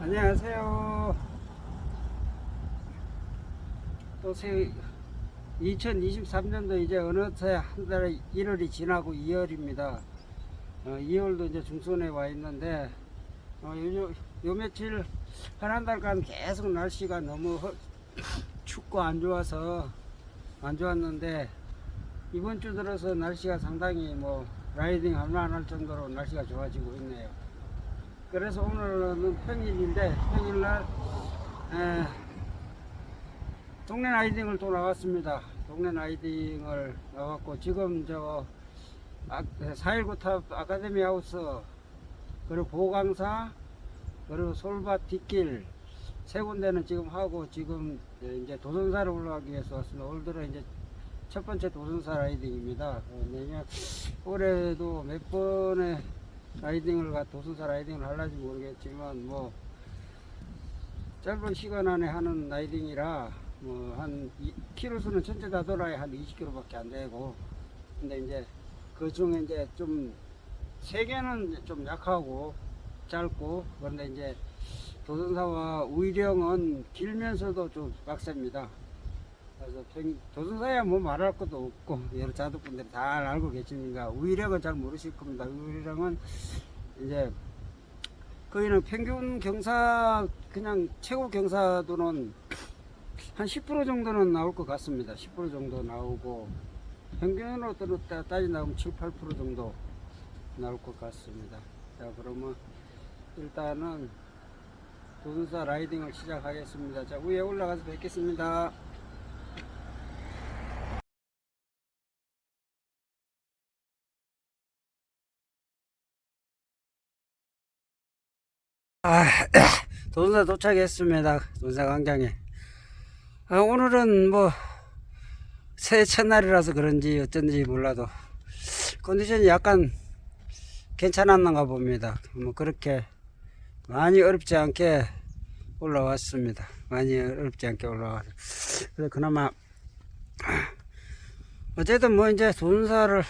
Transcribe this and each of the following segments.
안녕하세요. 또 새, 2023년도 이제 어느새 한 달에 1월이 지나고 2월입니다. 어, 2월도 이제 중순에 와 있는데, 어, 요, 요 며칠 한 한 달간 계속 날씨가 너무 허- 춥고 안 좋아서 안 좋았는데, 이번 주 들어서 날씨가 상당히 뭐 라이딩 할만할 정도로 날씨가 좋아지고 있네요. 그래서 오늘은 평일인데 평일날 에, 동네 라이딩을 또 나왔습니다. 동네 라이딩을 나왔고 지금 저 아, 419탑 아카데미 하우스 그리고 보강사 그리고 솔밭 뒷길 세 군데는 지금 하고 지금 이제 도전사를 올라가기 위해서 왔습니다. 올 들어 이제 첫 번째 도전사 라이딩입니다. 어, 내년 올해도 몇 번의 라이딩을 가 도전사 라이딩을 할지 모르겠지만 뭐 짧은 시간 안에 하는 라이딩이라 뭐 한 키로 수는 전체 다 돌아야 한 20km밖에 안 되고 근데 이제 그 중에 이제 좀 세 개는 좀 약하고 짧고 그런데 이제 도전사와 우이령은 길면서도 좀 빡셉니다. 그래서 평- 도전사야 뭐 말할 것도 없고 여러 자두분들이 잘 알고 계시니까 우이령은 잘 모르실 겁니다. 우이령은 이제 거기는 평균 경사 그냥 최고 경사도는 한 10% 정도는 나올 것 같습니다. 10% 정도 나오고 평균으로 따진다면 7, 8% 정도 나올 것 같습니다. 자 그러면 일단은 도전사 라이딩을 시작하겠습니다. 자 위에 올라가서 뵙겠습니다. 아, 도전사 도착했습니다. 도전사 광장에. 아, 오늘은 뭐 새해 첫날이라서 그런지 어쩐지 몰라도 컨디션이 약간 괜찮았는가 봅니다. 뭐 그렇게 많이 어렵지 않게 올라왔습니다. 많이 어렵지 않게 올라왔어요. 그래서 그나마 어쨌든 뭐 이제 도전사를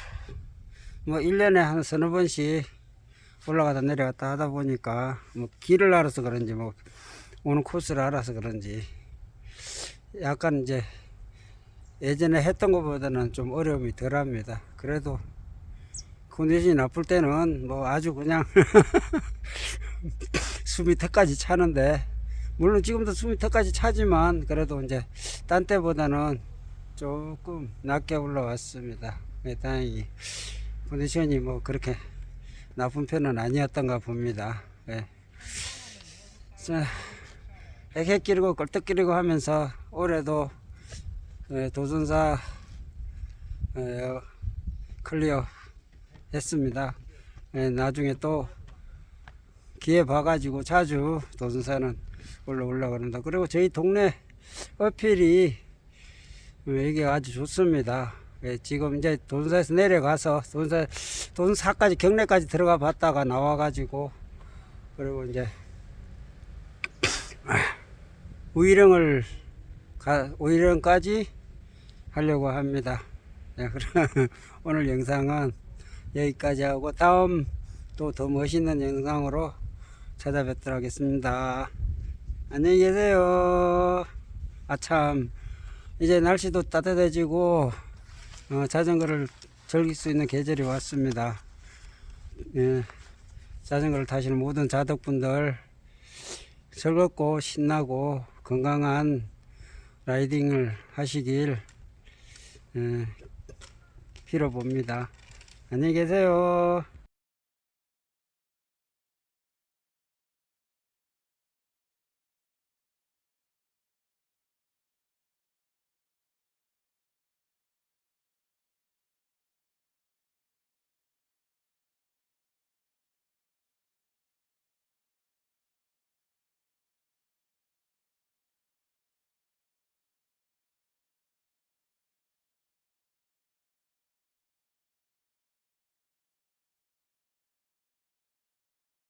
뭐 1년에 한 서너 번씩 올라가다 내려갔다 하다 보니까 뭐 길을 알아서 그런지 뭐 오는 코스를 알아서 그런지 약간 이제 예전에 했던 것보다는 좀 어려움이 덜 합니다. 그래도 컨디션이 나쁠 때는 뭐 아주 그냥 숨이 턱까지 차는데 물론 지금도 숨이 턱까지 차지만 그래도 이제 딴 때보다는 조금 낮게 올라왔습니다. 네, 다행히 컨디션이 뭐 그렇게 나쁜 편은 아니었던가 봅니다. 예. 자, 액해끼리고 껄떡끼리고 하면서 올해도 예, 도전사 예, 클리어 했습니다. 예, 나중에 또 기회 봐가지고 자주 도전사는 올라 올라가는다. 그리고 저희 동네 어필이 예, 이게 아주 좋습니다. 예, 지금 이제 돈사에서 내려가서 돈사 돈사까지 경내까지 들어가 봤다가 나와가지고 그리고 이제 우이령을 가 우이령까지 하려고 합니다. 네, 그럼 오늘 영상은 여기까지 하고 다음 또 더 멋있는 영상으로 찾아뵙도록 하겠습니다. 안녕히 계세요. 아참 이제 날씨도 따뜻해지고 어, 자전거를 즐길 수 있는 계절이 왔습니다. 예, 자전거를 타시는 모든 자덕분들 즐겁고 신나고 건강한 라이딩을 하시길 예, 빌어봅니다. 안녕히 계세요.